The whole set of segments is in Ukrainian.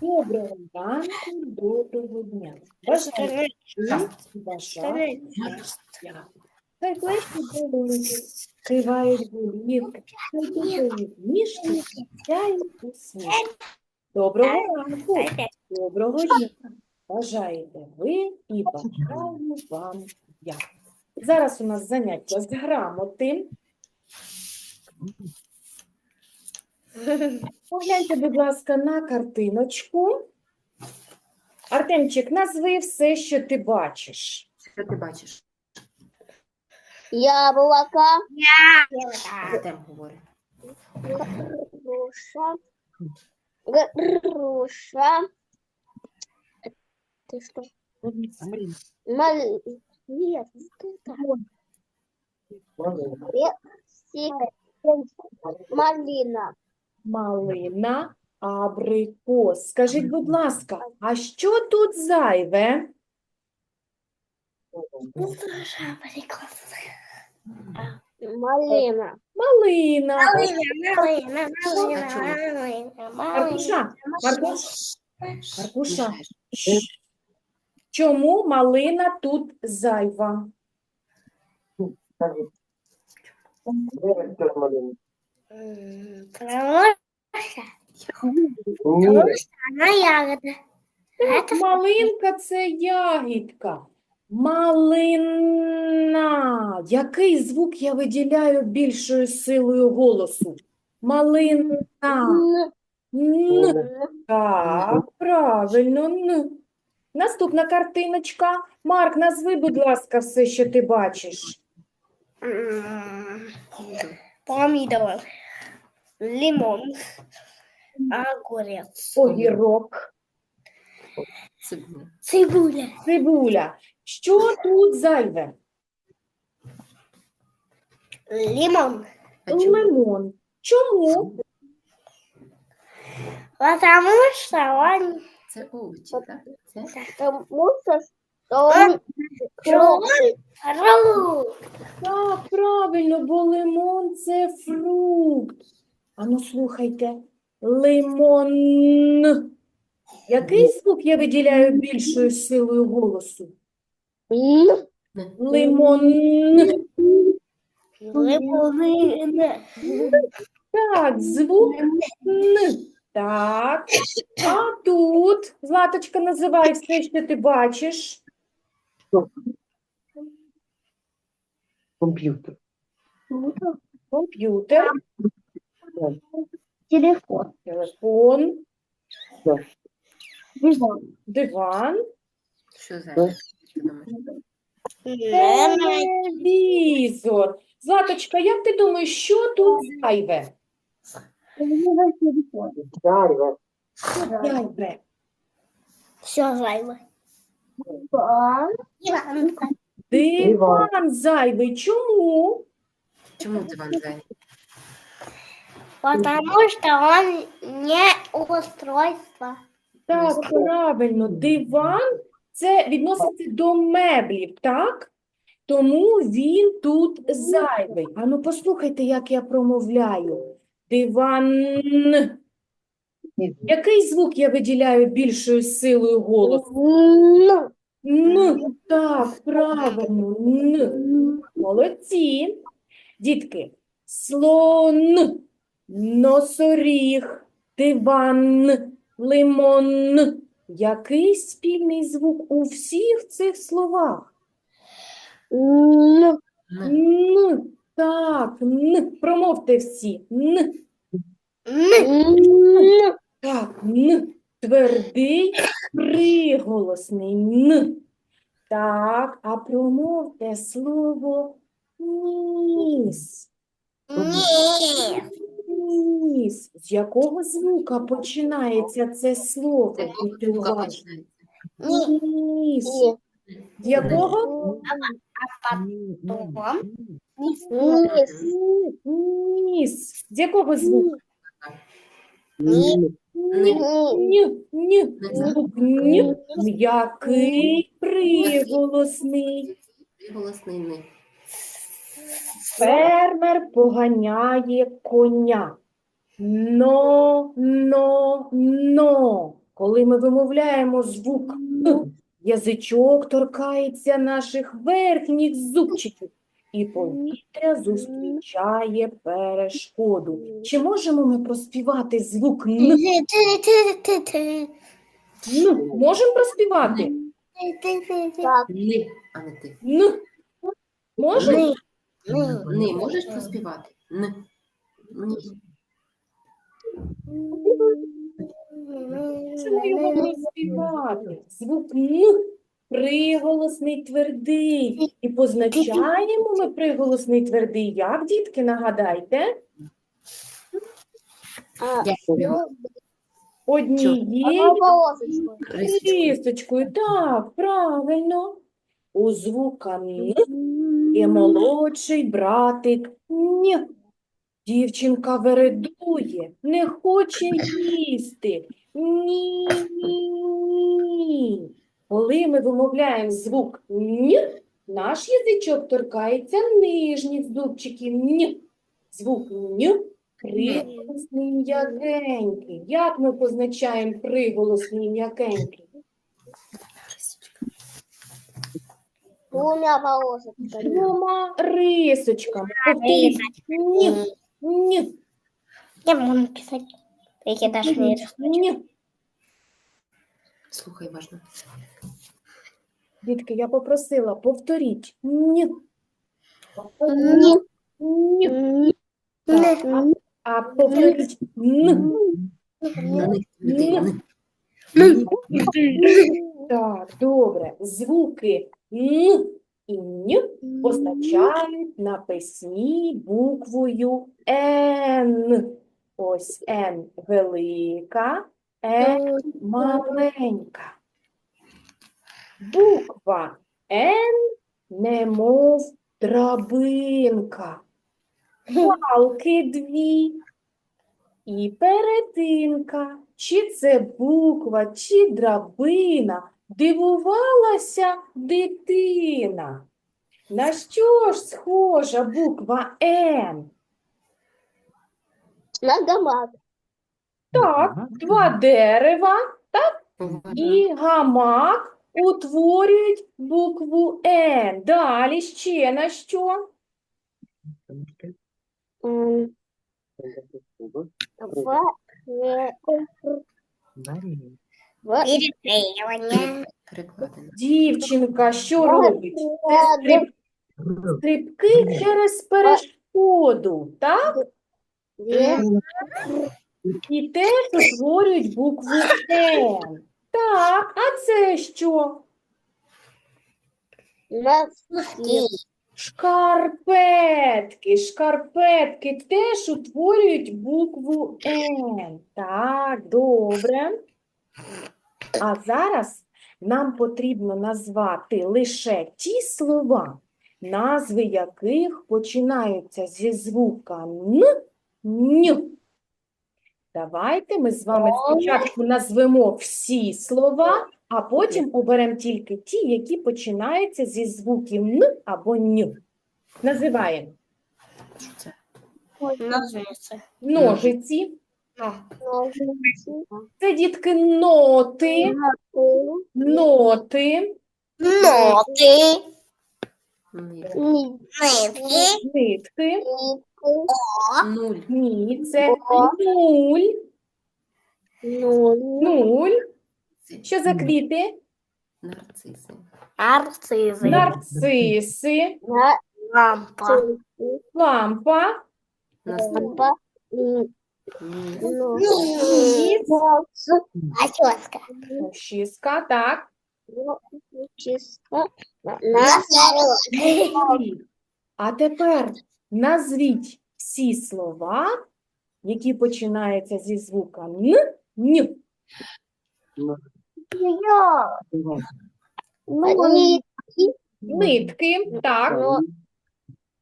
Доброго ранку, доброго дня. Бажаю бажаю. Хай кривають голівки, хай духові ніжки, сяють усмішки. Доброго ранку, доброго дня. Бажаєте ви і бажаю вам я. Зараз у нас заняття з грамоти. Погляньте, будь ласка, на картиночку. Артемчик, назви все, що ти бачиш. Що ти бачиш? Яблоко, Артем говорить. груша, груша. Ты что? Мал... Нет, что это? Персик, малина. Малина, абрикос. Скажіть, будь ласка, а що тут зайве? Малина. Малина. Малина, Маркуша, Маркуш, Маркуша, чому малина тут зайва? Она ягода. Малинка це ягідка. Малина. Який звук я виділяю більшою силою голосу? Малина. Н. Так, правильно. Н. Наступна картиночка. Марк, назви, будь ласка, все, що ти бачиш. Помидор, лимон, огурец, Огірок, Цибуля. цибуля. Що тут зайве? лимон. Чому? Лимон. Чому? Потому что он, Це овочі, так? Це потому что фрукт. Так, правильно, бо лимон це фрукт. Ану, слухайте. Лимон. Який звук я виділяю більшою силою голосу? Лимон. Лимон. Так, звук. Так. А тут, Златочка, називай все, що ти бачиш. Комп'ютер. Комп'ютер, Телефон. телефон, Диван. диван, що думаєш? телевізор. Златочка, як ти думаєш, що тут зайве? Зайве. Зайве. Все зайве. Диван. Диван зайвий. Чому? Чому диван зайвий? Потому что он не устройство. Так, правильно, диван це відноситься до меблів, так? Тому він тут зайвий. Ану, послухайте, як я промовляю. Диван. Який звук я виділяю більшою силою голосу? Н. Так, правильно. Н. Молодці. Дітки, слон, носоріг, диван, лимон. Який спільний звук у всіх цих словах? Н. Н. Так, н. Промовте всі. Н. ну, Так, н. Твердий приголосний н. Так, а промовте слово ніс. Ні. Ніс. З якого звука починається це слово? Будьте уважні. Ніс. З якого? Потом. Низ. Ні- Ніс. З якого звука? Ні. Ні. Ні, ні. М'який приголосний. Голосний ни. Фермер поганяє коня. Но, но, но. Коли ми вимовляємо звук язичок торкається наших верхніх зубчиків, і повітря зустрічає перешкоду. Чи можемо ми проспівати звук «н»? «Н»? Можемо проспівати? Ни, а не ти. «Н». Можемо? Ни можеш проспівати? Н. Ні. Можемо його проспівати. Звук «н» приголосний твердий. І позначаємо ми приголосний твердий. Як, дітки, нагадайте? Дякую. Однією Рисочкою. Так, правильно. У звука «н» є молодший братик «н». Дівчинка вередує, не хоче їсти. Ні, ні, ні. Коли ми вимовляємо звук «н», наш язичок торкається нижніх зубчиків «н». Звук «н» приголосний м'якенький. Як ми позначаємо приголосний м'якенький? Двумя полосочками. Двома рисочками. Ні, ні, Я писать. Если даже не ні. Слухай важно. Дітки, я попросила, повторіть. Ні, ні. Так, а, а повторіть. Н. Ні. Так, добре. Звуки Н і Н позначають на письмі буквою Н. Ось Н велика, Н маленька. Буква Н немов драбинка. Палки дві і перетинка. Чи це буква, чи драбина? Дивувалася дитина. На що ж схожа буква Н? На гамак. Так, два дерева Уважно. і гамак утворюють букву Н. Далі ще на що? Е. Дівчинка що робить? Стриб- стрибки через перешкоду, так? І теж утворюють букву Н. Так, а це що? Носки. Шкарпетки. Шкарпетки теж утворюють букву Н. Так, добре. А зараз нам потрібно назвати лише ті слова, назви яких починаються зі звука Н, Н. Давайте ми з вами спочатку назвемо всі слова, а потім оберемо тільки ті, які починаються зі звуків Н або Н. Називаємо Що це? Ножницы. ножиці. Ножницы. Це дітки ноти, ноти, Ноты. Ни. Нитки. Нуль. Ні, це нуль, Нуль. нуль. Що за квіти? Нарциси. Нарциссы. Нарциси, Лампа. лампа, Лампа. Ніс. ніс, так. Носорог. А тепер назвіть всі слова, які починаються зі звука Н, Н. Нитки. Нитки, так.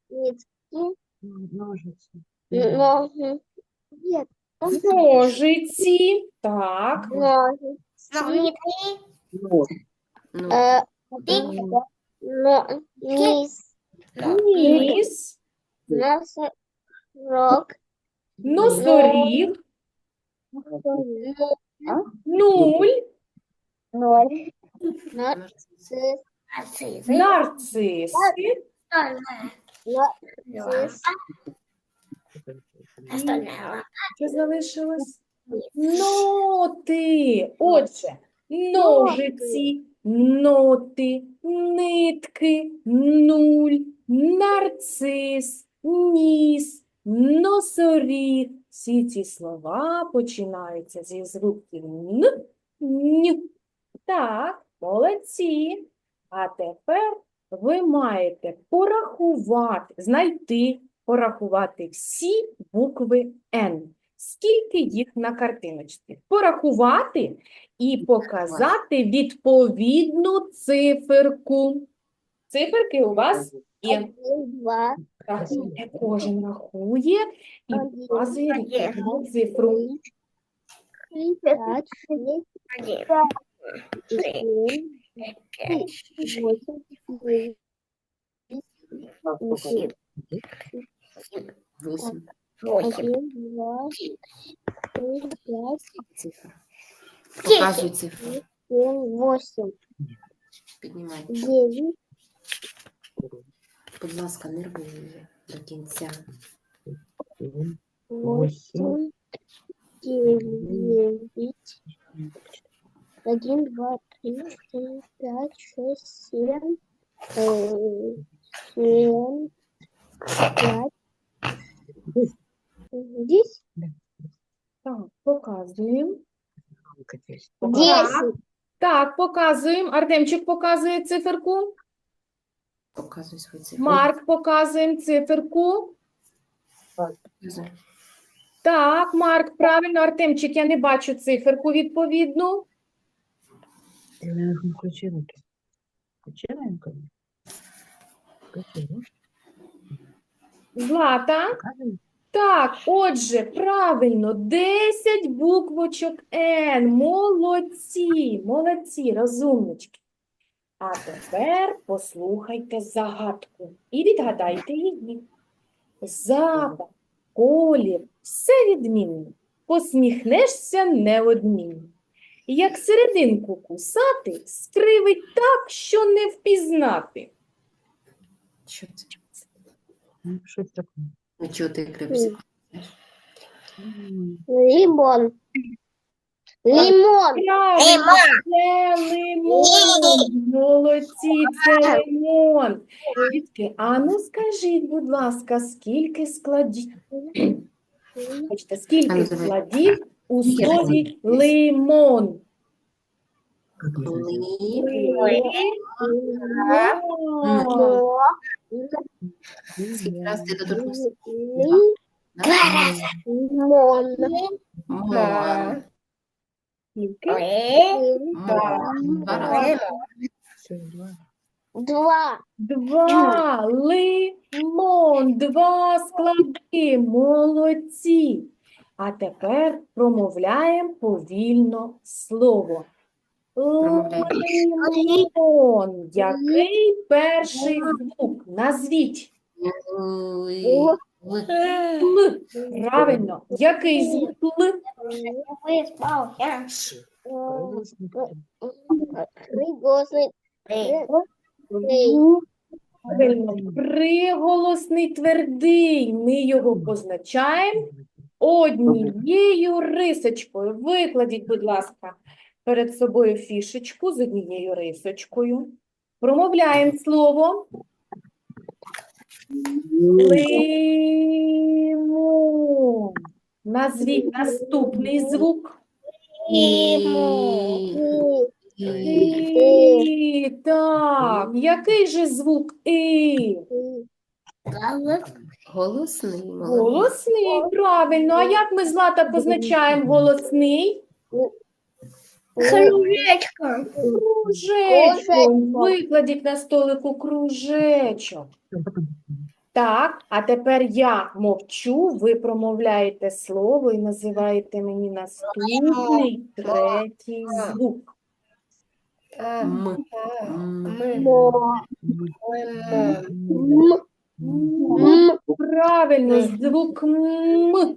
Нитки. Ножи. Нет. Ножиці, так. Ножи. Нитки. Ну. Э, но- Низ. Ніс, Носорог. носоріг, Ну, Нуль. Ноль. Нарцис. Нарциси. Що залишилось? Ноти. Отже, ножиці, ноти, нитки, нуль, нарцис, ніс, носоріг. Всі ці слова починаються зі звуків н, н. Так, молодці. А тепер ви маєте порахувати, знайти, порахувати всі букви Н. Скільки їх на картиночці? Порахувати і показати відповідну циферку. Циферки у вас є. Один, два, Рахує, кожен рахує і один, показує відповідну цифру. три, пять, шесть, семь, восемь, девять, десять, Восемь. один, два, три, пять, Цифра. Показуй цифру. семь, восемь, Піднімай. девять, Будь ласка, не рви її до кінця. восемь, девять, один, два, три, четыре, пять, шесть, семь, э, семь, пять, десять, Так, показуємо. десять, Так, показуємо. Артемчик показує циферку. Показуй свою цифру. Марк показуємо циферку. Так, Марк, правильно, Артемчик, я не бачу циферку відповідну. Інколи? Включила. Злата. Так, отже, правильно, 10 буквочок Н. Молодці, молодці, розумнички. А тепер послухайте загадку і відгадайте її. Запах, колір, все відмінне. Посміхнешся неодмінно. Як серединку кусати, скривить так, що не впізнати. Що це? Ну, Щось таке. Ну, чого ти? М, лимон, лимон, Правильно, це лимон. Молодці, це лимон. Дітки, а ну скажіть, будь ласка, скільки складів, бачите, скільки складів у слові лимон? Ли. Лимон. Скільки раз ти доторкнувся? Ли- лимон, Два рази. Два. два, лимон, два склади, молодці. А тепер промовляємо повільно слово. Лимон. Який перший звук? Назвіть. Правильно. Який звук Л? Приголосний. Приголосний твердий. Ми його позначаємо однією рисочкою. Викладіть, будь ласка, перед собою фішечку з однією рисочкою. Промовляємо слово. Лимон. Назвіть наступний звук. І. І. Так. Який же звук І? Голосний. Голосний, правильно. А як ми злата позначаємо голосний? кружечко, Кружечком. Викладіть на столику кружечок. Так, а тепер я мовчу, ви промовляєте слово і називаєте мені наступний третій звук. М. М. м, Правильно, звук М.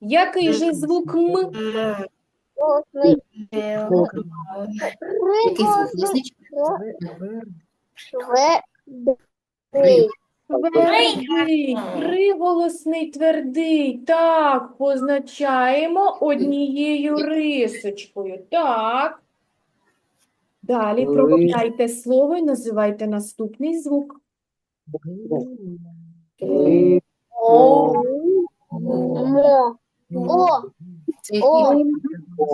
Який же звук М? Який звук? Твердий. Твердий, приголосний твердий. Так, позначаємо однією рисочкою. Так. Далі промовляйте слово і називайте наступний звук. О. О. О.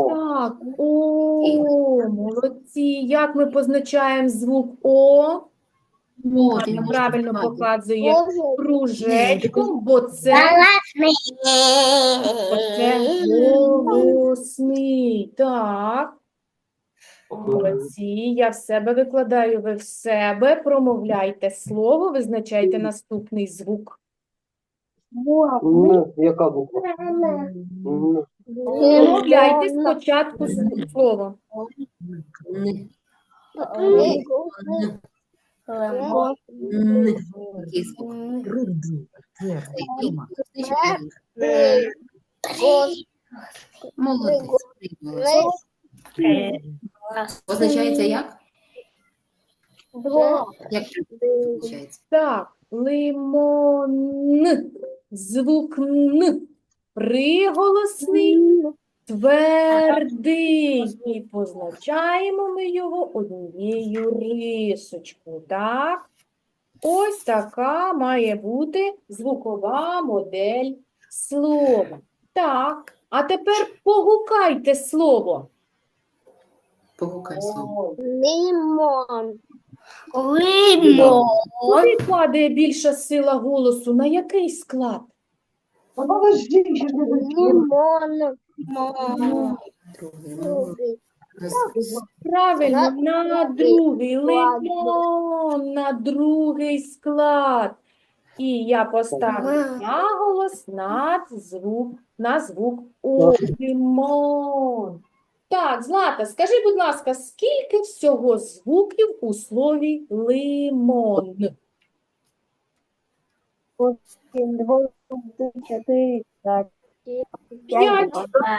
Так, о, молодці. Як ми позначаємо звук О? О, ти можеш правильно відкривати. показує кружечком, бо це, бо це голосний. Так. Молодці, я в себе викладаю, ви в себе. Промовляйте слово, визначайте наступний звук. Н, яка буква? Н. Промовляйте спочатку слово. Н. Н. Н. Який звук? Рыбный. Первый. Який? Дома. Голосний чи приголосний? Молодець. приголосний. Позначається як? Як позначається? Так, лимон. Звук Н. Приголосний, твердий. І позначаємо ми його однією рисочкою. Так? Ось така має бути звукова модель слова. Так, а тепер погукайте слово. Погукай слово. Лимон. Куди падає більша сила голосу? На який склад? Лимон. Другий. Правильно, На другий лимон, на другий склад. І я поставлю наголос на звук, на звук О. Лимон. Так, Злата, скажи, будь ласка, скільки всього звуків у слові лимон? П'ять.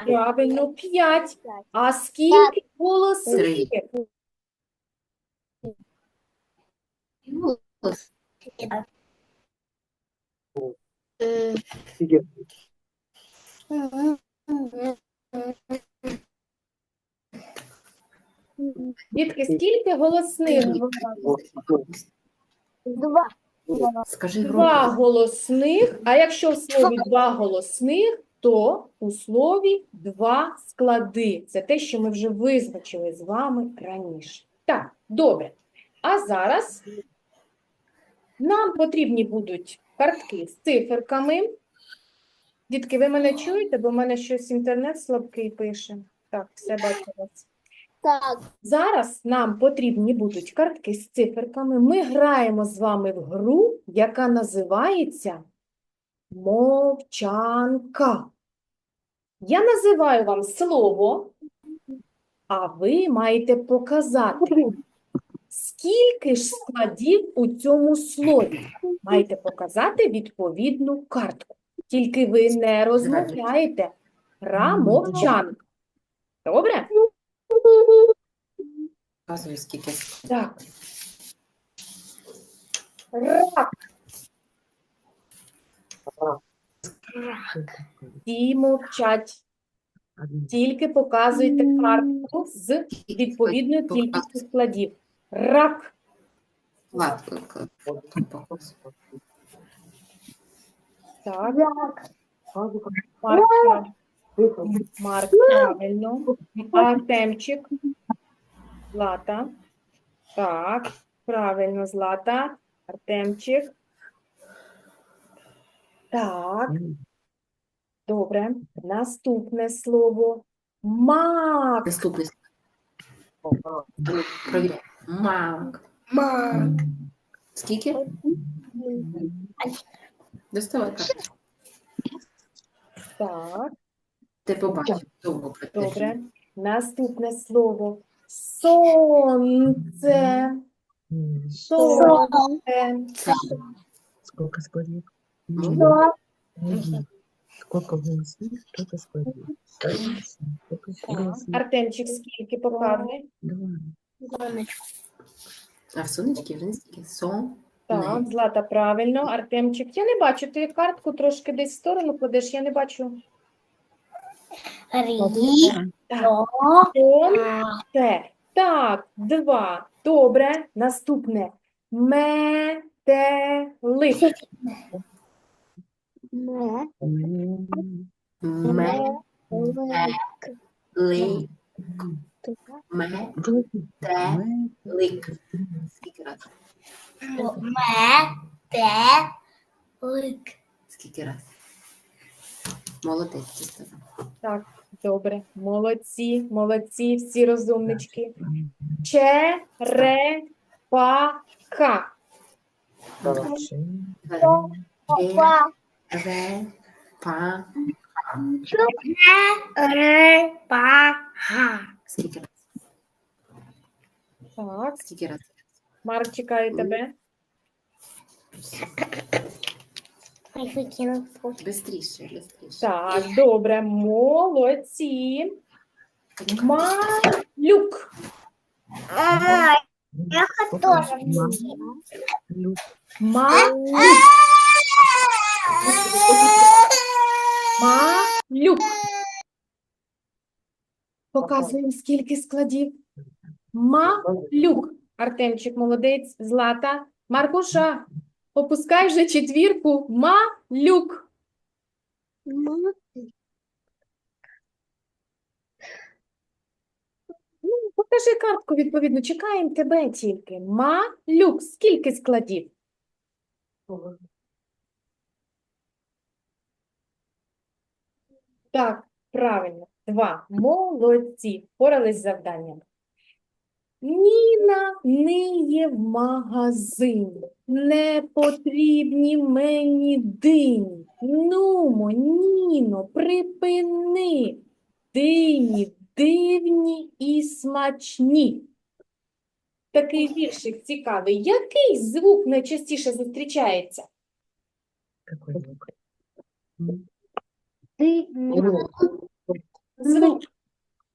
Правильно, п'ять. А скільки голосів? Голос. Дітки, скільки голосних? Два. Скажи Два голосних, а якщо в слові два голосних, то у слові два склади. Це те, що ми вже визначили з вами раніше. Так, добре. А зараз нам потрібні будуть картки з циферками. Дітки, ви мене чуєте, бо в мене щось інтернет слабкий пише. Так, все бачу вас. Так. Зараз нам потрібні будуть картки з циферками. Ми граємо з вами в гру, яка називається мовчанка. Я називаю вам слово, а ви маєте показати, скільки ж складів у цьому слові. Маєте показати відповідну картку. Тільки ви не розмовляєте. Гра мовчанка. Добре? Показую, скільки. Так. Рак. Всі мовчать. Тільки показуйте картку з відповідною кількістю складів. Рак. Так. Марк. Марк, правильно. Артемчик. Злата. Так, правильно, Злата. Артемчик. Так. Добре. Наступне слово. Мак. Наступний. Провіряй. Мак. м, Скільки? Доставай карту. Так, Ти побачив. Довго пройти. добре. Наступне слово. Сонце. Сонце. Це Сколько складів? Один. Сколько внесли, столько внесли, Артемчик, скільки показує? два. А в сонечки вже не стільки. Сон. Так, Злата, правильно. Артемчик, я не бачу, ти картку трошки десь в сторону кладеш, я не бачу. Рі. Так, сон, те. Так, два. Добре. Наступне. Метелик. Ме. Ме. Ли. Ме. Те. Лик. Скільки разів? Ме. Те. Лик. Скільки разів? Молодець, ти сказав. Так, добре. Молодці, молодці, всі розумнички. Черепаха. Два. Е. Па. Ре. Па. Ре. Па. Ха. Скільки разів? Так, Скільки разів? Марк чекає тебе. Ой. Бистріше, бистріше. Так, добре, молодці. Малюк. Я тоже ма- Малюк. Малюк. Показуємо, скільки складів. Малюк. Артемчик, молодець. Злата. Маркуша, опускай вже четвірку. Малюк. Покажи картку, відповідно. Чекаємо тебе тільки. Малюк. Скільки складів? Так, правильно. Два. Молодці. Впорались з завданням. Ніна ниє в магазин. Не потрібні мені дині. Нумо, Ніно, припини. Дині дивні і смачні. Такий віршик цікавий. Який звук найчастіше зустрічається? Какой звук? Ти Звук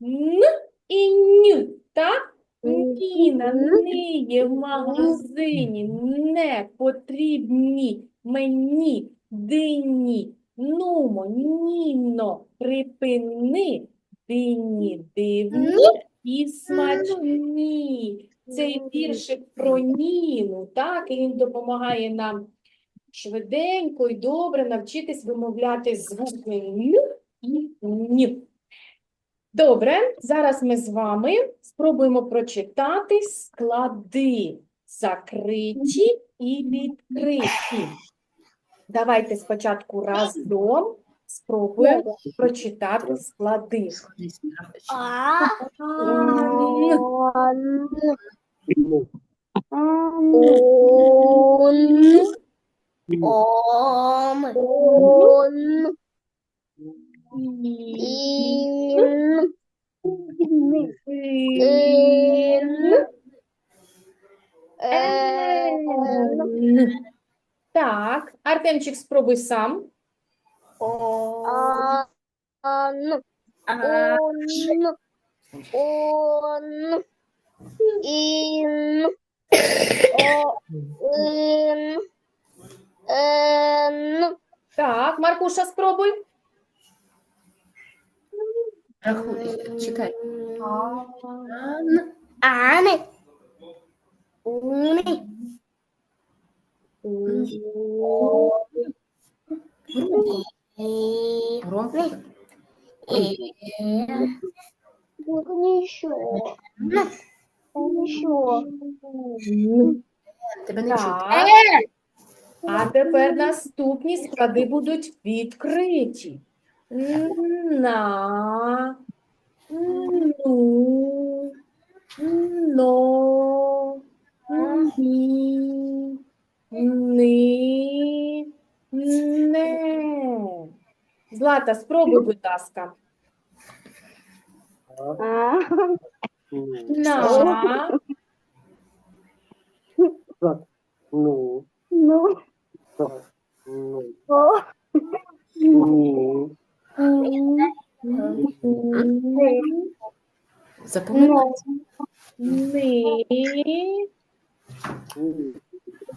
Н. І Н, так? Ніна ниє в магазині, не потрібні мені дині. Нумо, Ніно, припини, дині. Дивні і смачні. Цей віршик про Ніну, так, і він допомагає нам швиденько і добре навчитись вимовляти звуки Н і Н. Добре, зараз ми з вами спробуємо прочитати склади закриті і відкриті. Давайте спочатку разом спробуємо прочитати склади. Он. Ом. Он. Ин. Ин. Так, Артемчик, спробуй сам. Он. Он. Он. Ин. О. Ин. Эн. Так, Маркуша, спробуй. Рахуй, чекай. Ан. Аны. Уны. И. Громко. И. еще. Еще. Н. Тебе не чути. А тепер наступні склади будуть відкриті. На, ну, но, ні, ни, не. Злата, спробуй, будь ласка. На, Ну, Ну. Запам'ятайте. Ми.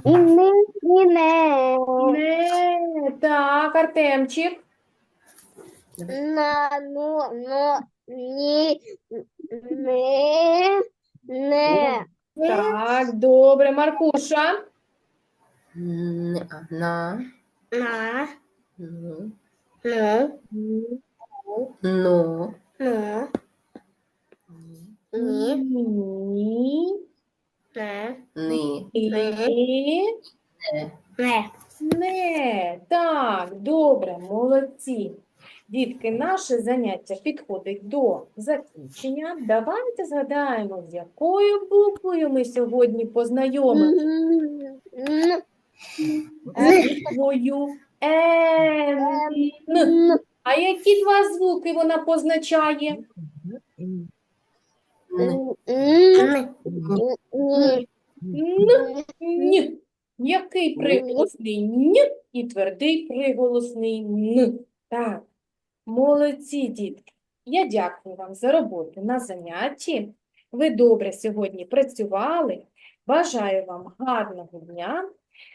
Ми, і не. Не. Так, Артемчик. На, ну, ну, ні, ми, не. Так, добре, Маркуша. Н- а, На. На, Ну. ну, Но. ну, Ні. ні, не, Ни. Не. Не, так, добре, молодці. Дітки, наше заняття підходить до закінчення. Давайте згадаємо, з якою буквою ми сьогодні познайомилися. Буквою Н. н, А які два звуки вона позначає? Н. Який приголосний Н і твердий приголосний Н. Так, молодці, дітки. Я дякую вам за роботу на занятті. Ви добре сьогодні працювали. Бажаю вам гарного дня.